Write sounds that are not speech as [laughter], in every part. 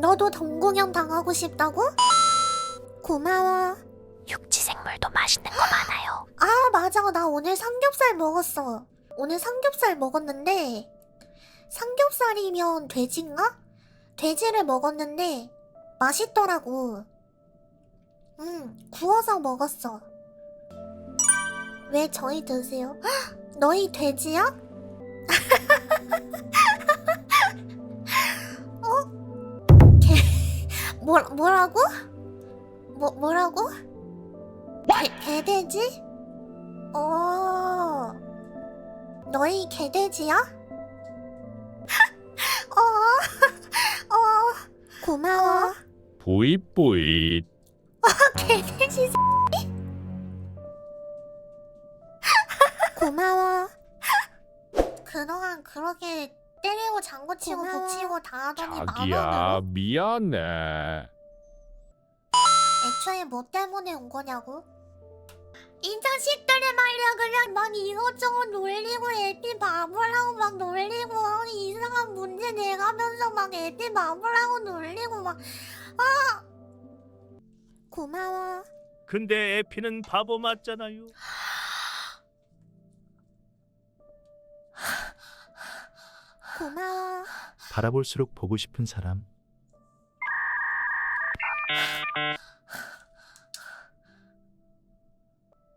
너도 동공연 당하고 싶다고? 고마워. 육지 생물도 맛있는 거 많아요. 아, 맞아. 나 오늘 삼겹살 먹었어. 오늘 삼겹살 먹었는데, 삼겹살이면 돼지인가? 돼지를 먹었는데, 맛있더라고. 응, 구워서 먹었어. 왜 저희 드세요? 헉, [gasps] 너희 돼지야? 뭐, 뭐라고? 뭐, 뭐라고? 개, 개돼지? 어. 너희 개돼지야? [laughs] 어. 어. 고마워. 보잇보잇 개돼지 새끼. [laughs] 고마워. 그동안 그렇게 때리고 장구치고 고마워. 붙이고 다 하더니 자기야 미안해 애초에 뭐 때문에 온 거냐고? 이 자식들이 말이야 그냥 막 이것저것 놀리고 애비 바보라고 막 놀리고 이상한 문제 내가면서 막 애비 바보라고 놀리고 막 아! 고마워 근데 에피는 바보 맞잖아요. [laughs] 고마워. 바라볼수록 보고 싶은 사람.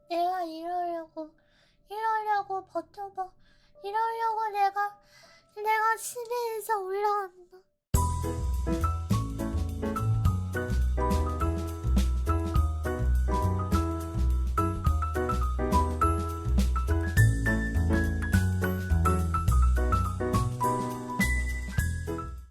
내가 이러려고 이러려고 버텨봐. 이러려고 내가 내가 심해에서 올라왔다